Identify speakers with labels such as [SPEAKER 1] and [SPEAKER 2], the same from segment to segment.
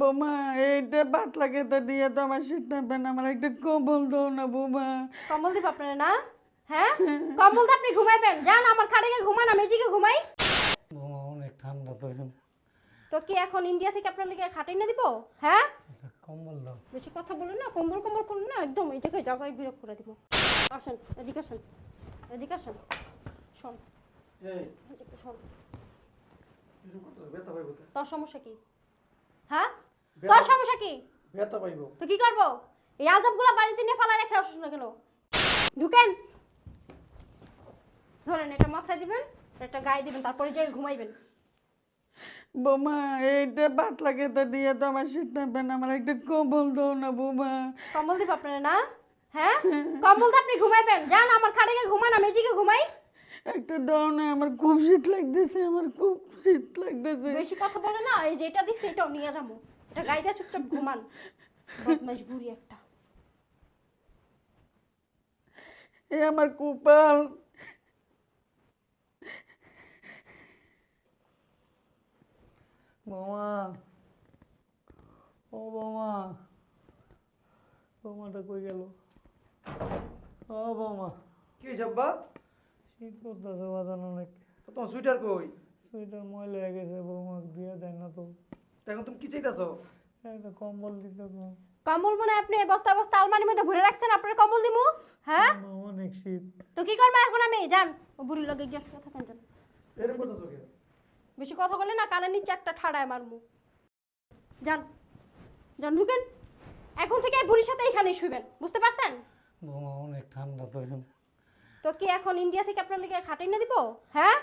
[SPEAKER 1] বৌমা এইটা পাতলা কেটে দিয়ে তো আমার শীত থাকবে না আমার একটা কম্বল দাও না বৌমা।
[SPEAKER 2] কম্বল দিব আপনারা না? হ্যাঁ? কম্বল আপনি ঘুমাইবেন। যান আমার খাটে গিয়ে ঘুমান আমি এদিকে ঘুমাই।
[SPEAKER 3] বৌমা অনেক ঠান্ডা তো এখানে।
[SPEAKER 2] তো কি এখন ইন্ডিয়া থেকে আপনার লিগে খাটে এনে দিব? হ্যাঁ?
[SPEAKER 3] কম্বল দাও।
[SPEAKER 2] বেশি কথা বলুন না কম্বল কম্বল করুন না একদম এই জায়গায় বিরক্ত করে দিব। আসেন এদিকে আসেন এদিকে আসেন। শোন। এদিকে শোন। তোর সমস্যা কি? হ্যাঁ? তোর সমস্যা কি?
[SPEAKER 4] ব্যথা পাইব।
[SPEAKER 2] তো কি করব? এই আজবগুলো বাড়িতে নিয়ে ফালা রেখে আসুস না কেন? ঢুকেন। ধরেন এটা মাথায় দিবেন একটা গায়ে দিবেন তারপরে যাই ঘুমাইবেন।
[SPEAKER 1] বৌমা এইটা পাতলা কেটে দিয়ে তো আমার শীত থাকবে না আমার একটা কম্বল দাও না বৌমা।
[SPEAKER 2] কম্বল দিব আপনারা না? হ্যাঁ? কম্বল দিয়ে আপনি ঘুমাইবেন। যান আমার খাটে গিয়ে ঘুমান আমি এদিকে ঘুমাই।
[SPEAKER 1] একটা দাও না আমার খুব শীত লাগতেছে আমার খুব শীত লাগতেছে।
[SPEAKER 2] বেশি কথা বলে না এই যেটা দিচ্ছে এটাও নিয়ে যাব। এটা গায়ে দিয়ে চুপচাপ ঘুমান। বদমাইশ বুড়ি একটা।
[SPEAKER 1] এ আমার কুপাল।
[SPEAKER 3] বৌমা ও বৌমা বৌমাটা কই গেল? ও বৌমা।
[SPEAKER 4] কি আব্বা?
[SPEAKER 3] শীত করতেছে বাজান অনেক।
[SPEAKER 4] তো তোমার সুইটার কই?
[SPEAKER 3] সোয়েটার ময়লা হয়ে গেছে বৌমা দিয়ে দেয় না তো।
[SPEAKER 4] তা এখন তুমি কি চাইতেছো?
[SPEAKER 3] একটা কম্বল দিতে গো।
[SPEAKER 2] কম্বল মনে আপনি বস্তা বস্তা আলমারির মধ্যে ভরে রাখছেন আপনার কম্বল দিমু? হ্যাঁ?
[SPEAKER 3] অনেক শীত।
[SPEAKER 2] তো কি করব এখন আমি? যান ও বুড়ি লগে গিয়ে শুয়ে থাকেন যান।
[SPEAKER 4] এরকম করতেছো কে
[SPEAKER 2] বেশি কথা বলে না কানের নিচে একটা ঠাড়ায় মারমু। যান যান ঢুকেন। এখন থেকে বুড়ির সাথে এখানে শুবেন বুঝতে পারছেন?
[SPEAKER 3] বৌমা অনেক ঠান্ডা তো এখানে।
[SPEAKER 2] তো কি এখন ইন্ডিয়া থেকে আপনার লিগে খাটে না দিব? হ্যাঁ?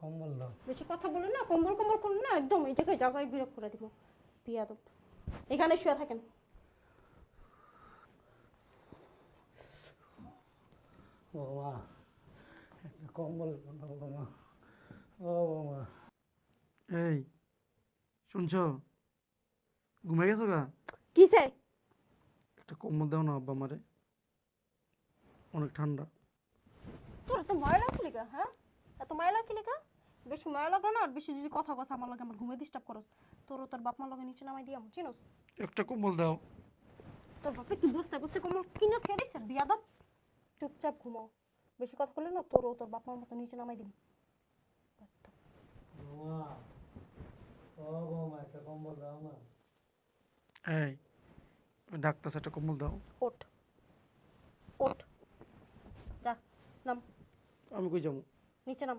[SPEAKER 3] কম্বল দাও।
[SPEAKER 2] বেশি কথা বলুন না কম্বল কম্বল করুন না একদম এই জায়গায় জায়গায় বিরক্ত করে দিব। পিয়াদব এখানে শুয়ে থাকেন।
[SPEAKER 3] বৌমা একটা কম্বল বৌমা ও বৌমা
[SPEAKER 4] এই শুনছো? ঘুমাই গেছো গা?
[SPEAKER 2] কিসে?
[SPEAKER 4] একটা কম্বল দাও না আব্বা আমারে। অনেক ঠান্ডা।
[SPEAKER 2] তোর তো মায়া লাগছে লিগা হ্যাঁ? এত মায়া লাগছে লিগা বেশি মায়া লাগল না আর বেশি যদি কথা কথা আমার লাগে আমার ঘুমে ডিস্টার্ব করস তোর তোর বাপ মার লগে নিচে নামাই দিয়াম চিনোস?
[SPEAKER 4] একটা কম্বল দাও।
[SPEAKER 2] তোর বাপে কি বুঝতে বুঝতে কোমল কিনে খেয়ে দিছে? বিয়াদব! চুপচাপ ঘুমাও। বেশি কথা বললে না তোরও তোর বাপ মার মতো নিচে নামাই দিবি।
[SPEAKER 3] কম্বল না
[SPEAKER 4] এই ডাক্তার একটা কম্বল দাও।
[SPEAKER 2] ওঠ। ওঠ। যা নাম।
[SPEAKER 4] আমি কই যাব?
[SPEAKER 2] নিচে নাম।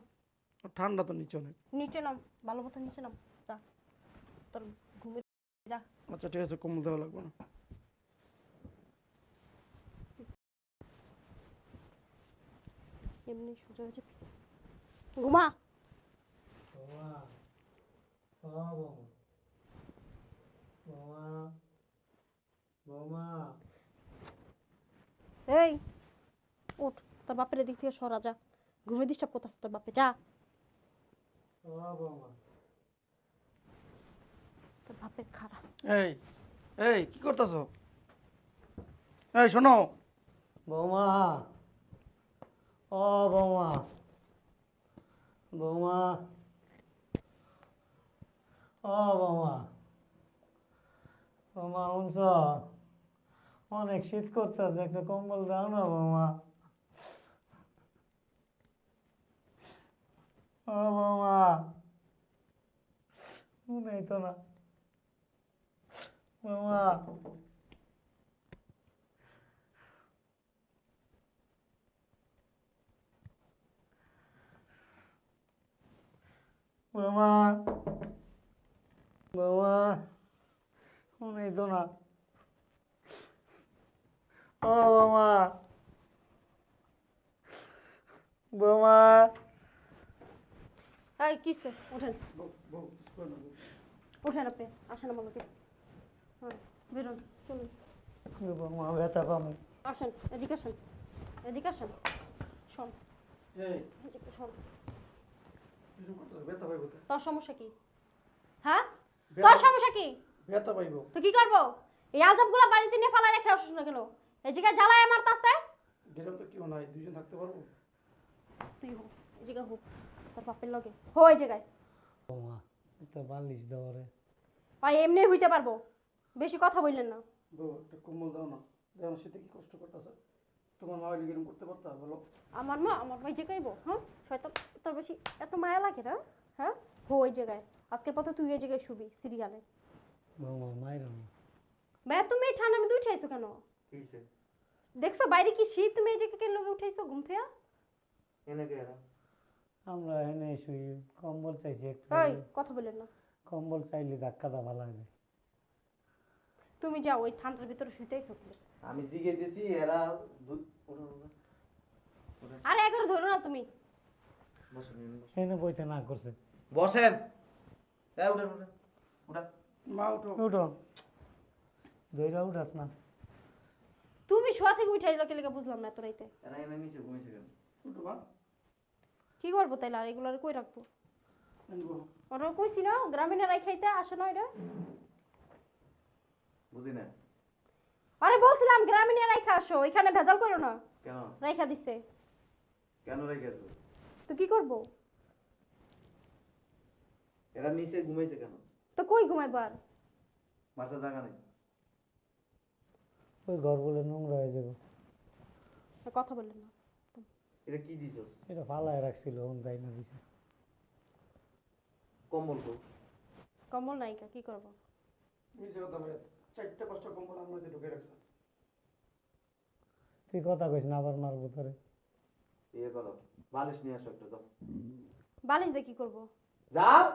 [SPEAKER 4] ঠান্ডা তো নিচে অনেক।
[SPEAKER 2] নিচে নাম ভালো মতো নিচে নাম। যা তোর ঘুমে যা।
[SPEAKER 4] আচ্ছা ঠিক আছে কম্বল দেওয়া লাগবে না।
[SPEAKER 2] এমনি সোজা হয়েছে। ঘুমা। এই উঠ তোর বাপের দিক থেকে সরা যা। ঘুমে ডিস্টার্ব করতেছে তোর বাপে যা। তোর বাপের খারাপ।
[SPEAKER 4] এই এই কি করতেছো? এই শোনো।
[SPEAKER 3] বৌমা ও বৌমা বৌমা ও বৌমা বৌমা শুনছ? অনেক শীত করতেছে একটা কম্বল দাও না বৌমা। ও বৌমা শুনেই তো না। বৌমা বৌমা বৌমা তো না। ও বৌমা বৌমা
[SPEAKER 2] এই কিসে ওঠেন ওঠেন আপনি আসেন আমার লোকে হ্যাঁ বেরোন চলুন।
[SPEAKER 3] বৌমা ব্যথা পাবো
[SPEAKER 2] আসেন এদিকে আসেন এদিকে আসেন। শোন। তোর সমস্যা কি? হ্যাঁ? তোর সমস্যা কি?
[SPEAKER 4] ব্যথা পাইব।
[SPEAKER 2] তো কি করব? এই আজবগুলো বাড়িতে নিয়ে ফালা রেখে আসিস না কেন? এই জায়গায় জ্বালায় আমার তাস্তে
[SPEAKER 4] গেলেও তো কেউ নাই দুজন থাকতে পারব?
[SPEAKER 2] তুই হোক এই জায়গায় হোক তোর বাপের লগে। হো এই জায়গায়।
[SPEAKER 3] একটা বালিশ দাও রে।
[SPEAKER 2] আর এমনি হইতে পারব। বেশি কথা বললেন না।
[SPEAKER 4] বউ একটা কম্বল দাও না। শীতে কি কষ্ট করতেছে। তোমার মা এরকম করতে পারতা? বলো।
[SPEAKER 2] আমার মা আমার ভাই জায়গায় হ্যাঁ? শয়তান তোর বেশি এত মায়া লাগে না? হ্যাঁ? হো ওই জায়গায়। আজকের পথে তুই ওই জায়গায় শুবি সিরিয়ালে।
[SPEAKER 3] বৌমা মায়ের
[SPEAKER 2] ভাইয়া তুমি এই ঠান্ডা মধ্যে উঠাইছো কেন? দেখছ বাইরে কি শীত তুমি এই জায়গায় কেন লোকে উঠাইছো ঘুম থেকে?
[SPEAKER 5] এনে কে
[SPEAKER 3] আমরা এনে শুই কম্বল চাইছি একটু।
[SPEAKER 2] কথা বললেন না।
[SPEAKER 3] কম্বল চাইলে ধাক্কা দা ভালো হয়
[SPEAKER 2] তুমি যাও ওই ঠান্ডার ভিতরে শুইতেইছো
[SPEAKER 5] আমি জিগে দিছি এরা।
[SPEAKER 2] আরে এগারো ধরো না তুমি।
[SPEAKER 5] বসেন এনে।
[SPEAKER 3] বইতে না করছে।
[SPEAKER 5] বসেন। এই উঠেন উঠেন উঠা
[SPEAKER 4] মা উঠো।
[SPEAKER 3] উঠো। দইরা উঠাস না।
[SPEAKER 2] তুমি শোয়া থেকে উঠাইলো কে লেগে বুঝলাম না এত রাইতে।
[SPEAKER 5] এরা এনে নিচে ঘুমিয়েছে কেন?
[SPEAKER 4] উঠো মা।
[SPEAKER 2] কি করব তাইলে? আর এগুলো আর কই রাখব? ওরা কইছি না গ্রামীণে রাখাইতে আসে না এটা
[SPEAKER 5] বুঝি না
[SPEAKER 2] আরে বলছিলাম গ্রামীণে রাখা আসো এখানে ভেজাল করো না।
[SPEAKER 5] কেন?
[SPEAKER 2] রাইখা দিছে।
[SPEAKER 5] কেন রেখেছো
[SPEAKER 2] তো কি করব?
[SPEAKER 5] এরা নিচে ঘুমাইছে কেন?
[SPEAKER 2] তো কই ঘুমাইবো আর?
[SPEAKER 5] মাথা জায়গা নেই।
[SPEAKER 3] ওই ঘর বলে নোংরা হয়ে যাবে।
[SPEAKER 2] কথা বললেন না।
[SPEAKER 5] এটা কি দিছো?
[SPEAKER 3] এটা ফালায় রাখছিল ওন যাই না দিছে।
[SPEAKER 5] কম্বল কো।
[SPEAKER 2] কম্বল নাইকা কি করব?
[SPEAKER 4] মিশে কথা ভাই চারটে পাঁচটা কম্বল আমার মধ্যে ঢুকে রাখছে।
[SPEAKER 3] তুই কথা কইস না আবার মারবো তোরে।
[SPEAKER 5] ইয়ে করো বালিশ নিয়ে আসো একটা তো
[SPEAKER 2] বালিশ দিয়ে কি করব?
[SPEAKER 5] যাও!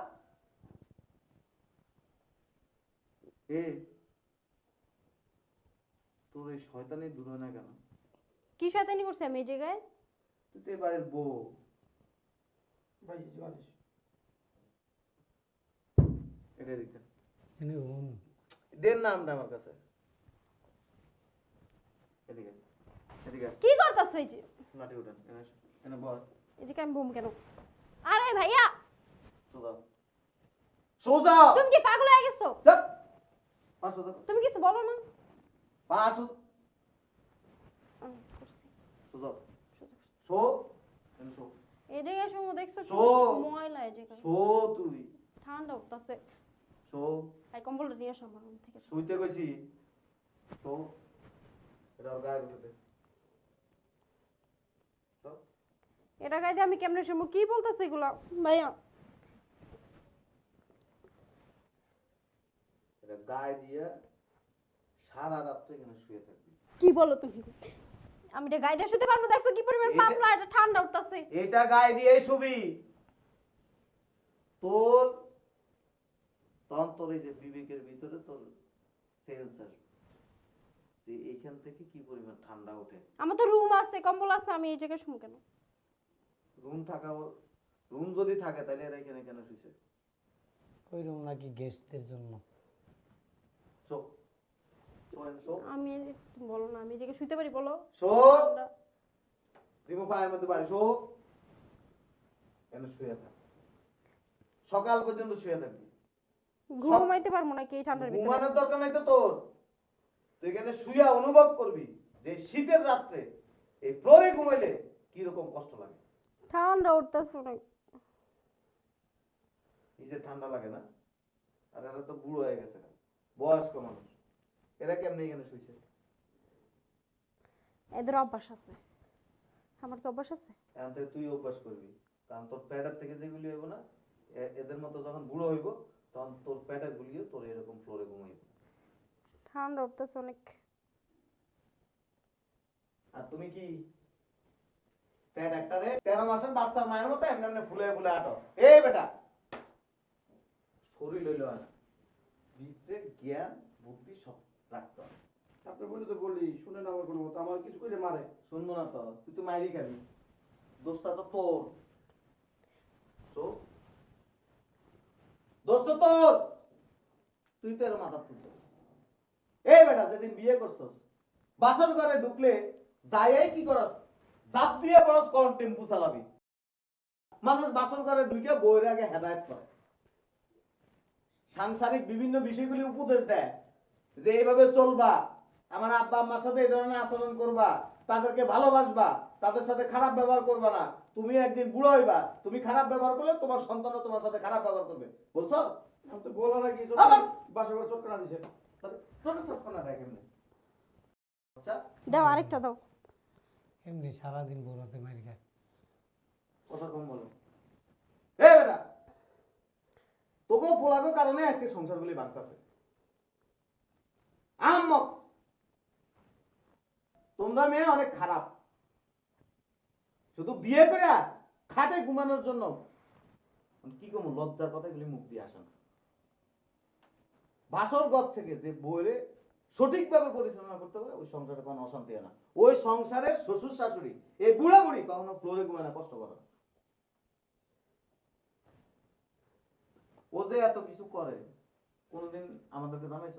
[SPEAKER 5] এ তোর এই শয়তানি দূর হয় না কেন?
[SPEAKER 2] কি শয়তানি করছে আমি এই জায়গায়?
[SPEAKER 5] তুই তো এবারের বউ।
[SPEAKER 4] ভাই বালিশ।
[SPEAKER 5] এটা
[SPEAKER 3] ঘুম
[SPEAKER 5] দেন না আমরা আমার কাছে। এদিকে এদিকে।
[SPEAKER 2] কি করতেছো এই যে?
[SPEAKER 5] লাঠি উঠান এনে বস।
[SPEAKER 2] এই যে আমি বুম কেন? আরে ভাইয়া!
[SPEAKER 5] সোজা। সোজা!
[SPEAKER 2] তুমি কি পাগল হয়ে গেছো?
[SPEAKER 5] চাপ পা সোজা।
[SPEAKER 2] তুমি কিছু বলো না।
[SPEAKER 5] পা সোজা
[SPEAKER 2] আহ, করছি।
[SPEAKER 5] সোজা
[SPEAKER 2] সোজা।
[SPEAKER 5] শো শো
[SPEAKER 2] এই জায়গায় সময় দেখছ
[SPEAKER 5] শো।
[SPEAKER 2] ময়লা এই জায়গায়।
[SPEAKER 5] শো তুই
[SPEAKER 2] ঠান্ডা উঠতেছে।
[SPEAKER 5] শো
[SPEAKER 2] এই কম্বলটা নিয়ে আসো আমার থেকে।
[SPEAKER 5] শুইতে কইছি শো এটা ওর গায়ে গুলোতে
[SPEAKER 2] এটা গাইতে আমি কেমনে শুনব? কি বলতেছে এগুলা? ভাইয়া।
[SPEAKER 5] এটা গায়ে দিয়ে সারা রাত তো এখানে শুয়ে থাকবি।
[SPEAKER 2] কি বলো তুমি? আমি এটা দিয়ে শুতে পারব দেখছ কি পরিমাণ পাতলা এটা ঠান্ডা উঠতেছে।
[SPEAKER 5] এটা গায়ে দিয়ে শুবি। তোর তখন তোর এই যে বিবেকের ভিতরে তোর সেন্স যে এইখান থেকে কি পরিমাণ ঠান্ডা ওঠে।
[SPEAKER 2] আমার তো রুম আছে কম্বল আছে আমি এই জায়গায় শুনব কেন?
[SPEAKER 5] রুম থাকা রুম যদি থাকে তাহলে এরা এখানে কেন শুইছে?
[SPEAKER 3] ওই রুম নাকি গেস্টদের জন্য।
[SPEAKER 5] শো
[SPEAKER 2] আমি বলো না আমি পারি বলো।
[SPEAKER 5] শো
[SPEAKER 2] ঠান্ডা।
[SPEAKER 5] রিমু পায়ের মধ্যে শো কেন শুয়ে থাক? সকাল পর্যন্ত শুয়ে থাকবি।
[SPEAKER 2] ঘুমাইতে পারব না কি ঠান্ডার ভিতরে?
[SPEAKER 5] ঘুমানোর দরকার নাই তো তোর। তুই এখানে শুয়ে অনুভব করবি যে শীতের রাত্রে এই ফ্লোরে ঘুমাইলে কি রকম কষ্ট লাগে।
[SPEAKER 2] ঠান্ডা উঠতেছে অনেক।
[SPEAKER 5] নিজের ঠান্ডা লাগে না আর এরা তো বুড়ো হয়ে গেছে। বয়স্ক মানুষ। এরা কেমনে এখানে শুইছে?
[SPEAKER 2] এদের অভ্যাস আছে। আমার কি অভ্যাস আছে?
[SPEAKER 5] এখন থেকে তুই অভ্যাস করবি। কারণ তোর প্যাডের থেকে যেগুলি হইব না এদের মতো যখন বুড়ো হইব তখন তোর প্যাডের গুলিও তোর এরকম ফ্লোরে ঘুমাইব।
[SPEAKER 2] ঠান্ডা উঠতেছে অনেক।
[SPEAKER 5] আর তুমি কি? প্যাড একটা রে তেরো মাসের বাচ্চার মায়ের মতো এমনি এমনি ফুলে ফুলে আটো। এই বেটা! শরীর লইল না। ভিতরে জ্ঞান বুদ্ধি সব রাখতে
[SPEAKER 4] বলে তো বলি শুনে না আমার কোনো কথা। আমার কিছু করে মারে।
[SPEAKER 5] শুনব না তো তুই তো মাইরি খাবি। দোষটা তো তোর। তো? দোষ তো তোর! তুই তো এর মাথা তুলছ এই বেটা যেদিন বিয়ে করছস বাসন ঘরে ঢুকলে যাই কি করস? জাপ দিয়ে বরস কোন টেম্পু চালাবি। মানুষ বাসন ঘরে ঢুকে বইয়ের আগে হেদায়ত করে। সাংসারিক বিভিন্ন বিষয়গুলি উপদেশ দেয়। যে এইভাবে চলবা আমার আব্বা আম্মার সাথে এই ধরনের আচরণ করবা তাদেরকে ভালোবাসবা তাদের সাথে খারাপ ব্যবহার করবা না তুমি একদিন বুড়ো হইবা তুমি খারাপ ব্যবহার করলে তোমার সন্তানও তোমার সাথে খারাপ ব্যবহার করবে। বলছো? তো বলা নাকি বাসা করে চটকানা দিছে। ছোট চটকানা দেয় কেমনে? আচ্ছা।
[SPEAKER 2] দাও আরেকটা দাও।
[SPEAKER 3] এমনি সারাদিন বড়তে মারি খায়
[SPEAKER 5] কথা কম বলো। এ বেটা তোকে পোলাগো কারণে আজকে সংসারগুলি ভাঙতেছে আহম্মক তোমরা মেয়ে অনেক খারাপ। শুধু বিয়ে করে খাটে ঘুমানোর জন্য। কি কম লজ্জার কথাগুলি মুখ দিয়ে আসে না। বাসর ঘর থেকে যে বইরে সঠিকভাবে পরিচালনা করতে পারে, ওই সংসারে কোনো অশান্তি না। ওই সংসারের শ্বশুর শাশুড়ি এই বুড়া বুড়ি কখনো ফ্লোরে ঘুমায় না, কষ্ট করে ও যে এত কিছু করে, কোনোদিন আমাদেরকে জানাইছ?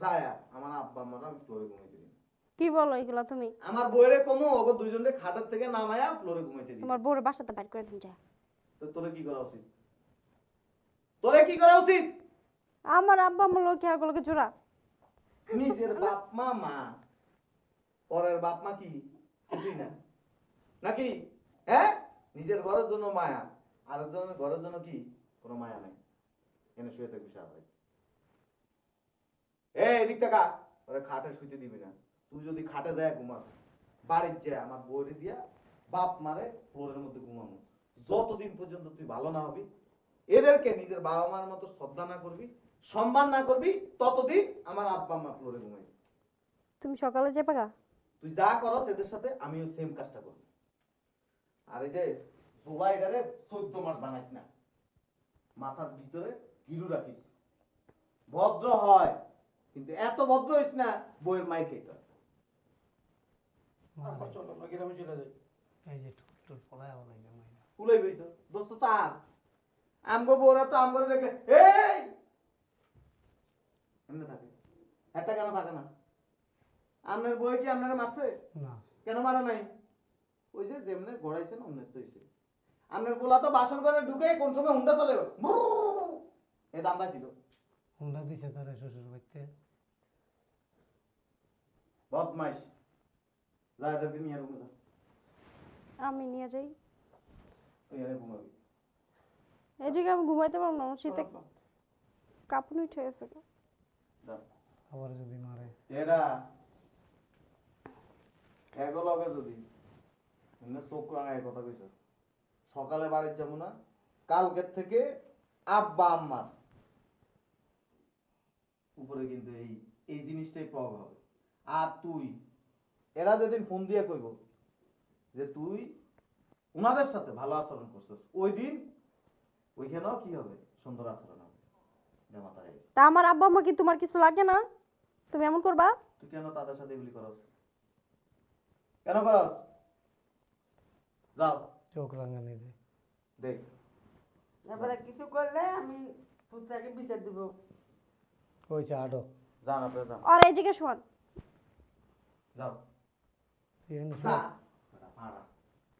[SPEAKER 5] যায়া। আমার আব্বা আম্মারা ফ্লোরে ঘুমাইতে দিই।
[SPEAKER 2] কি বলো এগুলা তুমি?
[SPEAKER 5] আমার বইরে কমো ওগো দুইজনকে খাটের থেকে নামায়া ফ্লোরে ঘুমাইতে দিই।
[SPEAKER 2] তোমার বউর বাসাতে বাইর করে দিন যা
[SPEAKER 5] তো তোরে কি করা উচিত? তোরে কি করা উচিত?
[SPEAKER 2] আমার আব্বা লোক এগুলোকে জোড়া
[SPEAKER 5] নিজের বাপ মা মা। পরের বাপ মা কি? কিছুই না। নাকি? হ্যাঁ? নিজের ঘরের জন্য মায়া। আরেকজনের ঘরের জন্য কি? কোনো মায়া নাই। এনে শুয়ে থাকবি সারা এই এদিক টাকা ওরে খাটে শুইতে দিবি না। তুই যদি খাটে দেয় ঘুমাস বাড়ির যায় আমার বউরে দিয়া বাপ মারে ফ্লোরের মধ্যে ঘুমানো যতদিন পর্যন্ত তুই ভালো না হবি এদেরকে নিজের বাবা মার মতো শ্রদ্ধা না করবি সম্মান না করবি ততদিন আমার আব্বা মা ফ্লোরে ঘুমাইবে।
[SPEAKER 2] তুমি সকালে যাবে গা?
[SPEAKER 5] তুই যা করস এদের সাথে আমিও সেম কাজটা করব। আর এই যে জুলাইডারে চোদ্দ মাস বানাইস না। মাথার ভিতরে গিলু রাখিস। ভদ্র হয়। কিন্তু এত ভদ্র হইস না বইয়ের মাই খেতে।
[SPEAKER 4] চলো গ্রামে চলে যাই।
[SPEAKER 3] এই যে ঠুল টুল পড়ায় বলাইছে মাইরা
[SPEAKER 5] কুলাইবই তো। দোস্ত তার। আমগো বউরা তো আমগো দেখে এই! এমনি থাকে। একটা কেন থাকে না? আপনার বই কি আপনার মারছে?
[SPEAKER 3] না।
[SPEAKER 5] কেন মারা নাই? ওই যে যেমনে আপনার পোলা তো বাসন করে ঢুকে কোন সময় হুন্ডা চলে এ দামদা ছিল।
[SPEAKER 3] হুন্ডা দিছে তারে শ্বশুর বাড়িতে।
[SPEAKER 5] বদমাইশ। যা এদেরকে নিয়ে রুমে যা।
[SPEAKER 2] আমি নিয়ে যাই।
[SPEAKER 5] তুই এনে ঘুমাবি।
[SPEAKER 2] জায়গায় আমি ঘুমাইতে পারব না আমার শীতে কাঁপুনি উঠে গেছে।
[SPEAKER 5] যা।
[SPEAKER 3] আবার যদি মারে।
[SPEAKER 5] এরা এগো লগে যদি। এমনি চোখ রাঙায় কথা কইছস। সকালে বাড়ির যাব না কালকের থেকে আব্বা আম্মার। উপরে কিন্তু এই এই জিনিসটাই প্রভাব হবে। আর তুই এরা যেদিন ফোন দিয়ে কইব যে তুই উনাদের সাথে ভালো আচরণ করছিস ওই দিন ওইখানেও কি হবে? সুন্দর আচরণ হবে।
[SPEAKER 2] তা আমার আব্বা আম্মা কি তোমার কিছু লাগে না? তুমি এমন করবা?
[SPEAKER 5] তুই কেন তাদের সাথে এগুলি করস? কেন করস? যাও।
[SPEAKER 3] চোখ রাঙানি
[SPEAKER 5] দেখ।
[SPEAKER 1] এবারে কিছু করলে আমি পুত্রাকে বিচার দিব।
[SPEAKER 5] যান আপনি যান
[SPEAKER 2] আর এই জায়গায় শোন
[SPEAKER 5] যাও।
[SPEAKER 3] এখানে।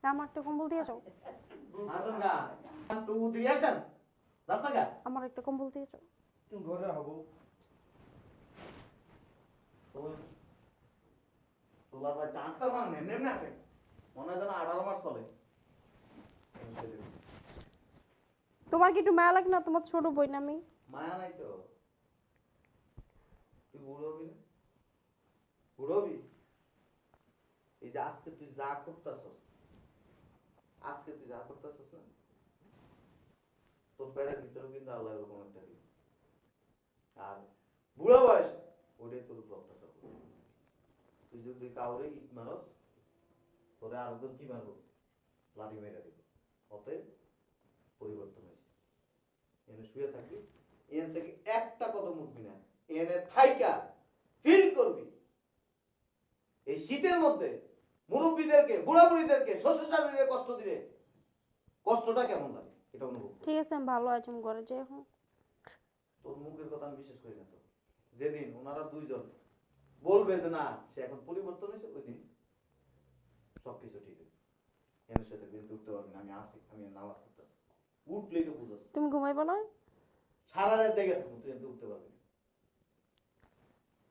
[SPEAKER 2] আমার একটা কম্বল দিয়ে যাও।
[SPEAKER 5] আসুন গা। টু থ্রি অ্যাকশন যাস না গা।
[SPEAKER 2] আমার একটা কম্বল দিয়ে যাও।
[SPEAKER 4] ঘরে হব।
[SPEAKER 5] তোলার ভাই চাঁদটা ভাঙ নেমনে নাটে মনে হয় যেন আঠারো মাস চলে।
[SPEAKER 2] তোমার কি একটু মায়া লাগে না? তোমার ছোট বই না আমি।
[SPEAKER 5] মায়া নাই তো। তুই বুড়ো হবি না? বুড়ো এই যে আজকে তুই যা করতেছস, আজকে তুই যা করতেছস না? তোর পেটের ভিতরে কিন্তু আল্লাহ এরকম একটা আর বুড়ো বয়স ওটাই তোর তুই যদি কাউরে ইট তোরে আরেকজন কি মারবো? লাঠি মেরে অতএব পরিবর্তন হয়েছে। এনে শুয়ে থাকবি। এন থেকে একটা কদম উঠবি না। এনে থাইকা ফিল করবি। এই শীতের মধ্যে মুরব্বীদেরকে বুড়া বুড়িদেরকে শ্বশুর স্বামীকে কষ্ট দিলে কষ্টটা কেমন লাগে? এটা অনুভব
[SPEAKER 2] ঠিক আছে আমি ভালো আছি আমি ঘরে যাই এখন।
[SPEAKER 5] তোর মুখের কথা আমি বিশ্বাস করি না তো। যেদিন ওনারা দুইজন বলবে যে না সে এখন পরিবর্তন হয়েছে ওই দিন সবকিছু ঠিক হবে এর সাথে কিন্তু উঠতে পারবি না আমি আসি আমি নামাজ করতে উঠলেই তো বুঝোস
[SPEAKER 2] তুমি ঘুমাইবা না
[SPEAKER 5] সারা রাত জায়গা থাকব তুই উঠতে পারবি না।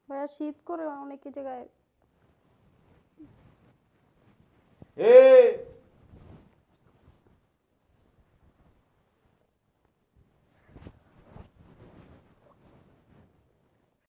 [SPEAKER 2] ভাইয়া শীত করে অনেক জায়গায়
[SPEAKER 5] এ